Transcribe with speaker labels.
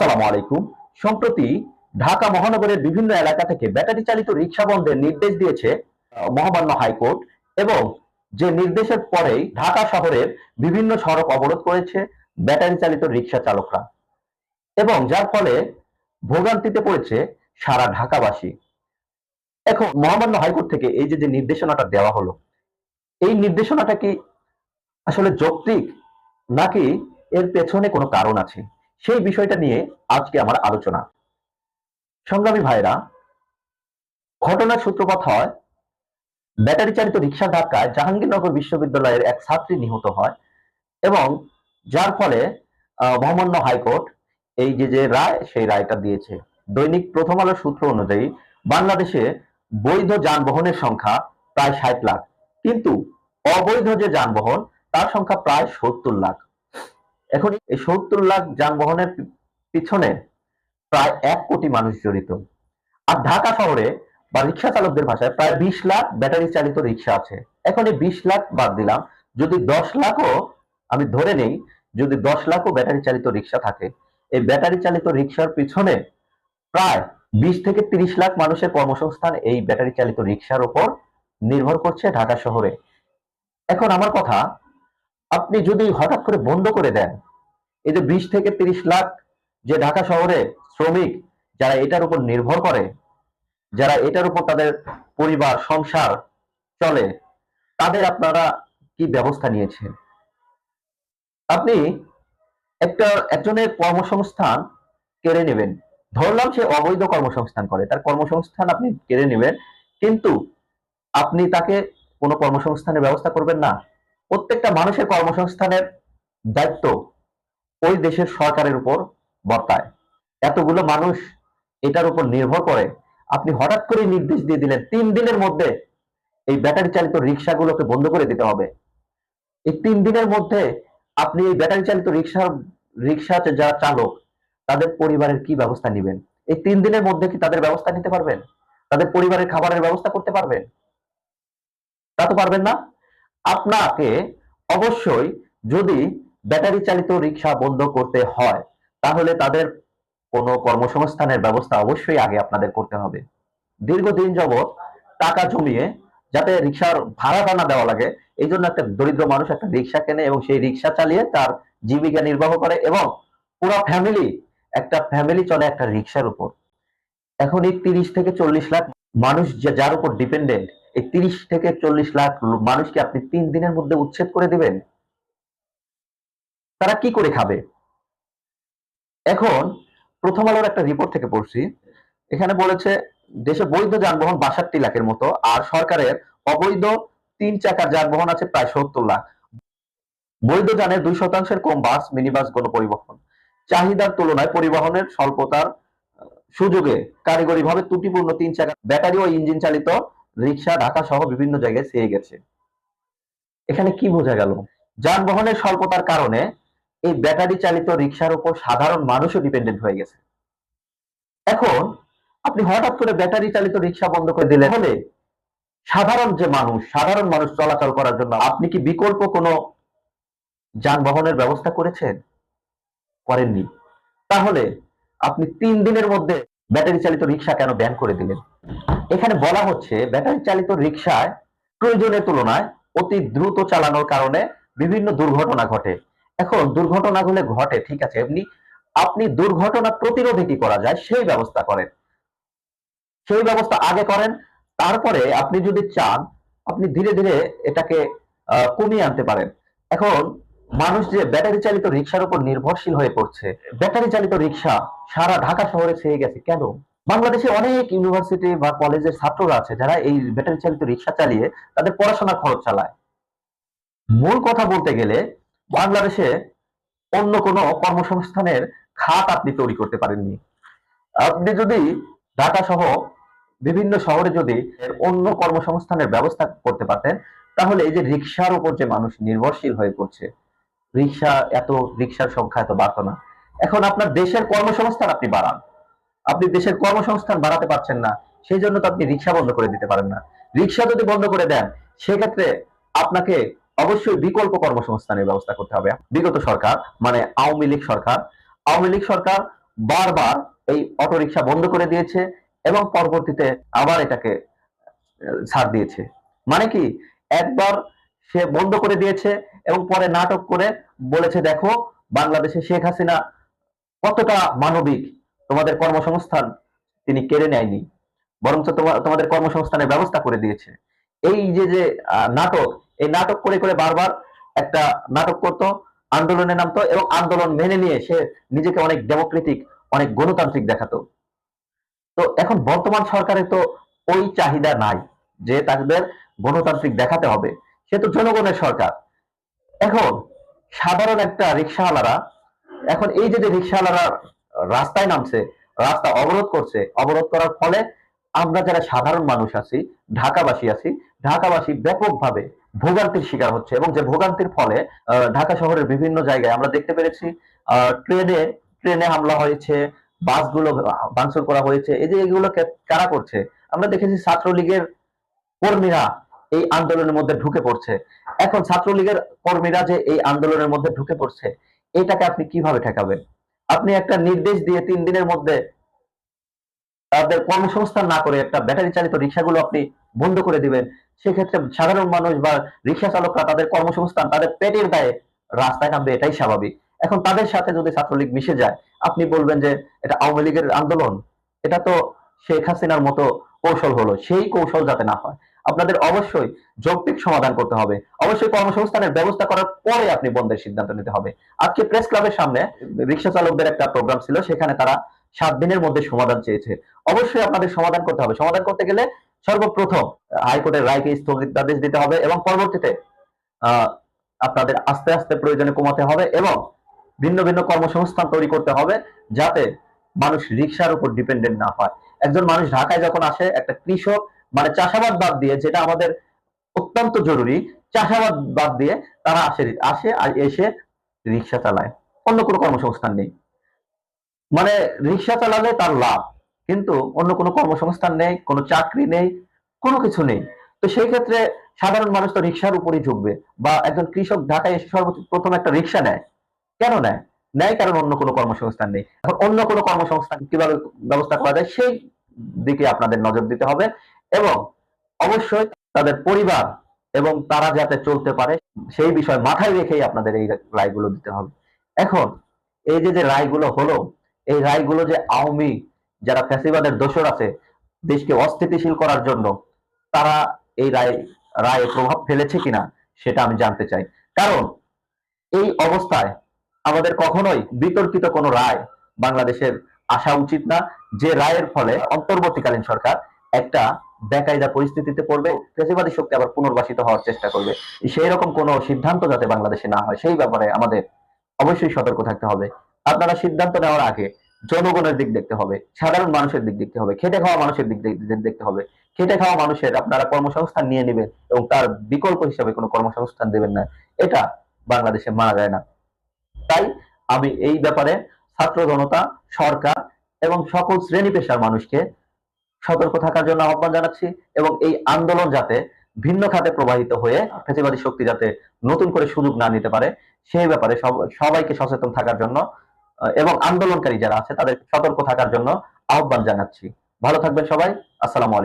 Speaker 1: আসসালামু আলাইকুম। সম্প্রতি ঢাকা মহানগরের বিভিন্ন এলাকা থেকে ব্যাটারি চালিত রিক্সা বন্ধের নির্দেশ দিয়েছে মহামান্য হাইকোর্ট এবং যে নির্দেশের পরেই ঢাকা শহরের বিভিন্ন সড়ক অবরোধ করেছে ব্যাটারি চালিত রিক্সা চালকরা এবং যার ফলে ভোগান্তিতে পড়েছে সারা ঢাকাবাসী। এখন মহামান্য হাইকোর্ট থেকে এই যে যে নির্দেশনাটা দেওয়া হলো, এই নির্দেশনাটা কি আসলে যৌক্তিক নাকি এর পেছনে কোনো কারণ আছে? সেই বিষয়টা নিয়ে আজকে আমার আলোচনা। সংগ্রামী ভাইরা, ঘটনার সূত্রপাত হয়, ব্যাটারি চালিত রিক্সা ধাক্কায় জাহাঙ্গীরনগর বিশ্ববিদ্যালয়ের এক ছাত্রী নিহত হয় এবং যার ফলে মহামান্য হাইকোর্ট এই যে যে রায়, সেই রায়টা দিয়েছে। দৈনিক প্রথম আলোর সূত্র অনুযায়ী বাংলাদেশে বৈধ যানবাহনের সংখ্যা প্রায় ষাট লাখ। কিন্তু অবৈধ যে যানবাহন, তার সংখ্যা প্রায় সত্তর লাখ। এখন এই সত্তর লাখ যানবাহনের পিছনে প্রায় এক কোটি মানুষ জড়িত। আর ঢাকা শহরে বা রিক্সা চালকদের ভাষায় প্রায় বিশ লাখ ব্যাটারি চালিত রিক্সা আছে। এখন এই বিশ লাখ বাদ দিলাম। যদি দশ লাখও আমি ধরে নেই, যদি দশ লাখও ব্যাটারি চালিত রিক্সা থাকে, এই ব্যাটারি চালিত রিক্সার পিছনে প্রায় বিশ থেকে তিরিশ লাখ মানুষের কর্মসংস্থান এই ব্যাটারি চালিত রিক্সার উপর নির্ভর করছে ঢাকা শহরে। এখন আমার কথা আপনি যদি হঠাৎ করে বন্ধ করে দেন, এই যে বিশ থেকে তিরিশ লাখ যে ঢাকা শহরে শ্রমিক যারা এটার উপর নির্ভর করে, যারা এটার উপর তাদের পরিবার, সংসার চলে, তাদের আপনারা কি ব্যবস্থা নিয়েছেন? আপনি একটা, একজনের কর্মসংস্থান কেড়ে নেবেন। ধরলাম সে অবৈধ কর্মসংস্থান করে, তার কর্মসংস্থান আপনি কেড়ে নেবেন, কিন্তু আপনি তাকে কোনো কর্মসংস্থানের ব্যবস্থা করবেন না। প্রত্যেকটা মানুষের কর্মসংস্থানের দায়িত্ব ওই দেশের সরকারের উপর বর্তায়। এতগুলো মানুষ এটার উপর নির্ভর করে। আপনি হঠাৎ করে নির্দেশ দিয়ে দিলেন, তিন দিনের মধ্যে এই ব্যাটারি চালিত রিক্সাগুলোকে বন্ধ করে দিতে হবে। এই তিন দিনের মধ্যে আপনি এই ব্যাটারি চালিত রিক্সার রিক্সা যারা চালক, তাদের পরিবারের কি ব্যবস্থা নেবেন? এই তিন দিনের মধ্যে কি তাদের ব্যবস্থা নিতে পারবেন? তাদের পরিবারের খাবারের ব্যবস্থা করতে পারবেন? তা তো পারবেন না। আপনাকে অবশ্যই যদি ব্যাটারি চালিত রিক্সা বন্ধ করতে হয়, তাহলে তাদের কোনো কর্মসংস্থানের ব্যবস্থা অবশ্যই আগে আপনাদের করতে হবে। দীর্ঘদিন যাবৎ টাকা জমিয়ে যাতে রিক্সার ভাড়াটা না দেওয়া লাগে, এই জন্য একটা দরিদ্র মানুষ একটা রিক্সা কেনে এবং সেই রিক্সা চালিয়ে তার জীবিকা নির্বাহ করে এবং পুরো ফ্যামিলি একটা ফ্যামিলি চলে একটা রিক্সার উপর। এখন এই তিরিশ থেকে চল্লিশ লাখ মানুষ যার উপর ডিপেন্ডেন্ট এই তিরিশ থেকে চল্লিশ লাখ মানুষকে আপনি তিন দিনের মধ্যে উচ্ছেদ করে দিবেন। তারা কি করে খাবে? এখন প্রথম আলোর একটা রিপোর্ট থেকে পড়ছি। এখানে বলেছে, দেশে বৈধ যানবাহন বাষট্টি লাখের মতো, আর সরকারের অবৈধ তিন চাকার যানবাহন আছে প্রায় সত্তর লাখ। বৈধ যানের দুই শতাংশের কম বাস, মিনিবাস, গণপরিবহন। চাহিদার তুলনায় পরিবহনের স্বল্পতার সুযোগে কারিগরিভাবে ত্রুটিপূর্ণ তিন চাকা, ব্যাটারি ও ইঞ্জিন চালিত রিক্সা, ঢাকা সহ বিভিন্ন জায়গায় সেয়ে গেছে। এখানে কি বোঝা গেল? যানবাহনের স্বল্পতার কারণে এই ব্যাটারি চালিত রিক্সার উপর সাধারণ মানুষও ডিপেন্ডেন্ট হয়ে গেছে। এখন আপনি হঠাৎ করে ব্যাটারি চালিত রিক্সা বন্ধ করে দিলে হলে সাধারণ যে মানুষ, সাধারণ মানুষ চলাচল করার জন্য আপনি কি বিকল্প কোনো যানবাহনের ব্যবস্থা করেছেন? করেননি। তাহলে আপনি তিন দিনের মধ্যে ব্যাটারি চালিত রিক্সা কেন ব্যান করে দিলেন? এখানে বলা হচ্ছে ব্যাটারি চালিত রিক্সায় প্রয়োজনের তুলনায় অতি দ্রুত চালানোর কারণে বিভিন্ন দুর্ঘটনা ঘটে। এখন দুর্ঘটনাগুলো ঘটে, ঠিক আছে, এমনি আপনি দুর্ঘটনা প্রতিরোধে কি করা যায়, সেই ব্যবস্থা করেন। সেই ব্যবস্থা আগে করেন, তারপরে আপনি যদি চান, আপনি ধীরে ধীরে এটাকে কমিয়ে আনতে পারেন। এখন মানুষ যে ব্যাটারি চালিত রিক্সার উপর নির্ভরশীল হয়ে পড়ছে ব্যাটারি চালিত রিক্সা সারা ঢাকা শহরে ছেয়ে গেছে, কেন? বাংলাদেশে অনেক ইউনিভার্সিটি বা কলেজের ছাত্ররা আছে যারা এই ব্যাটারি চালিত রিক্সা চালিয়ে তাদের পড়াশোনার খরচ চালায়। মূল কথা বলতে গেলে, বাংলাদেশে অন্য কোনো কর্মসংস্থানের খাত আপনি তৈরি করতে পারেননি। আপনি যদি ঢাকা সহ বিভিন্ন শহরে যদি অন্য কর্মসংস্থানের ব্যবস্থা করতে পারতেন, তাহলে এই যে রিক্সার উপর যে মানুষ নির্ভরশীল হয়ে পড়ছে রিক্সা, এত রিক্সার সংখ্যা এত বাড়তো না। এখন আপনার দেশের কর্মসংস্থান আপনি বাড়ান। আপনি দেশের কর্মসংস্থান বাড়াতে পারছেন না, সেই জন্য তো আপনি রিক্সা বন্ধ করে দিতে পারেন না। রিক্সা যদি বন্ধ করে দেন, সেক্ষেত্রে আপনাকে অবশ্যই বিকল্প কর্মসংস্থানের ব্যবস্থা করতে হবে। বিগত সরকার মানে আওয়ামী লীগ সরকার, আওয়ামী লীগ সরকার বারবার এই অটোরিকশা বন্ধ করে দিয়েছে এবং পরবর্তীতে আবার এটাকে ছাড় দিয়েছে। মানে কি, একবার সে বন্ধ করে দিয়েছে এবং পরে নাটক করে বলেছে, দেখো, বাংলাদেশে শেখ হাসিনা কতটা মানবিক, তোমাদের কর্মসংস্থান তিনি কেড়ে নেয়নি, বরঞ্চ তোমাদের কর্মসংস্থানের ব্যবস্থা করে দিয়েছে। এই যে যে নাটক, এই নাটক করে করে বারবার একটা নাটক করতো আন্দোলনে নামতো এবং আন্দোলন মেনে নিয়ে সে নিজেকে অনেক ডেমোক্রেটিক, অনেক গণতান্ত্রিক দেখাতো। তো এখন বর্তমান সরকারের তো ওই চাহিদা নাই যে তাদের গণতান্ত্রিক দেখাতে হবে। সে তো জনগণের সরকার। এখন সাধারণ একটা রিক্সাওয়ালারা, এখন এই যে যে রিক্সাওয়ালারা রাস্তায় নামছে, রাস্তা অবরোধ করছে, অবরোধ করার ফলে আমরা যারা সাধারণ মানুষ আছি, ঢাকাবাসী আছি, ঢাকাবাসী ব্যাপকভাবে ভোগান্তির শিকার হচ্ছে এবং যে ভোগান্তির ফলে ঢাকা শহরের বিভিন্ন জায়গায় আমরা দেখতে পেরেছি ট্রেনে ট্রেনে হামলা হয়েছে, বাসগুলো ভাঙচুর করা হয়েছে, এই যে এগুলো কারা করছে? আমরা দেখেছি ছাত্রলীগের কর্মীরা এই আন্দোলনের মধ্যে ঢুকে পড়ছে। এখন ছাত্রলীগের কর্মীরা যে এই আন্দোলনের মধ্যে ঢুকে পড়ছে, এটাকে আপনি কীভাবে ঠেকাবেন? আপনি একটা নির্দেশ দিয়ে তিন দিনের মধ্যে তাদের কর্মসংস্থান না করে একটা ব্যাটারি চালিত রিক্সাগুলো আপনি বন্ধ করে দিবেন, সেক্ষেত্রে সাধারণ মানুষ বা রিক্সা চালকরা তাদের কর্মসংস্থান তাদের পেটের দায়ে রাস্তায় নামবে, এটাই স্বাভাবিক। এখন তাদের সাথে যদি ছাত্রলীগ মিশে যায়, আপনি বলবেন যে এটা আওয়ামী লীগের আন্দোলন, এটা তো শেখ হাসিনার মতো কৌশল হলো, সেই কৌশল যাতে না হয়। আপনাদের অবশ্যই যৌক্তিক সমাধান করতে হবে। অবশ্যই কর্মসংস্থানের ব্যবস্থা করার পরে আপনি বন্ধের সিদ্ধান্ত নিতে হবে। আজকে প্রেস ক্লাবের সামনে রিক্সা চালকদের একটা প্রোগ্রাম ছিল, সেখানে তারা সাত দিনের মধ্যে সমাধান চেয়েছে। অবশ্যই আপনাদের সমাধান করতে হবে। সমাধান করতে গেলে সর্বপ্রথম হাইকোর্টের রায়কে স্থগিতাদেশ দিতে হবে এবং পরবর্তীতে আপনাদের আস্তে আস্তে প্রয়োজনে কমাতে হবে এবং ভিন্ন ভিন্ন কর্মসংস্থান তৈরি করতে হবে যাতে মানুষ রিক্সার উপর ডিপেন্ডেন্ট না হয়। একজন মানুষ ঢাকায় যখন আসে, একটা কৃষক মানে চাষাবাদ বাদ দিয়ে যেটা আমাদের অত্যন্ত জরুরি, চাষাবাদ বাদ দিয়ে তারা আসে আসে আর এসে রিক্সা চালায়। অন্য কোনো কর্মসংস্থান নেই। মানে রিক্সা চালালে তার লাভ, কিন্তু অন্য কোনো কর্মসংস্থান নেই, কোনো চাকরি নেই, কোনো কিছু নেই। তো সেই ক্ষেত্রে সাধারণ মানুষ তো রিক্সার উপরই ঝুঁকবে বা একজন কৃষক ঢাকায় এসে সর্বোচ্চ প্রথম একটা রিক্সা নেয়। কেন নেয়? নেয় কারণ অন্য কোনো কর্মসংস্থান নেই। এখন অন্য কোনো কর্মসংস্থান কীভাবে ব্যবস্থা করা যায়, সেই দিকে আপনাদের নজর দিতে হবে। এবং অবশ্যই তাদের পরিবার এবং তারা যাতে চলতে পারে, সেই বিষয় মাথায় রেখেই আপনাদের এই রায়গুলো দিতে হবে। এখন, এই যে যে রায়গুলো হলো, এই রায়গুলো যে আওয়ামী যারা ফ্যাসিবাদের দোষর আছে, দেশকে অস্থিতিশীল করার জন্য তারা এই রায়, রায়ে প্রভাব ফেলেছে কিনা, সেটা আমি জানতে চাই। কারণ, এই অবস্থায় আমাদের কখনোই বিতর্কিত কোনো রায় বাংলাদেশের আসা উচিত না। যে রায়ের ফলে অন্তর্বর্তীকালীন সরকার একটা বেকায়দা পরিস্থিতিতে পড়বে, ফেসিবাদী শক্তি আবার পুনর্বাসিত হওয়ার চেষ্টা করবে। সেই রকম কোনো সিদ্ধান্ত যাতে বাংলাদেশে না হয়, সেই ব্যাপারে আমাদের অবশ্যই সতর্ক থাকতে হবে। আপনারা সিদ্ধান্ত নেওয়ার আগে জনগণের দিক দেখতে হবে, সাধারণ মানুষের দিক দেখতে হবে, খেটে খাওয়া মানুষের দিক দেখ- দেখতে হবে। খেটে খাওয়া মানুষের আপনারা কর্মসংস্থান নিয়ে নেবেন এবং তার বিকল্প হিসাবে কোনো কর্মসংস্থান দেবেন না, এটা বাংলাদেশে মানা যায় না। তাই আমি এই ব্যাপারে ছাত্র জনতা, সরকার এবং সকল শ্রেণি পেশার মানুষকে সতর্ক থাকার জন্য আহ্বান জানাচ্ছি এবং এই আন্দোলন যাতে ভিন্ন খাতে প্রবাহিত হয়ে ফেসিবাদী শক্তি যাতে নতুন করে সুযোগ না নিতে পারে, সেই ব্যাপারে সব- সবাইকে সচেতন থাকার জন্য এবং আন্দোলনকারী যারা আছে তাদের সতর্ক থাকার জন্য আহ্বান জানাচ্ছি। ভালো থাকবেন সবাই, আসসালামু আলাইকুম।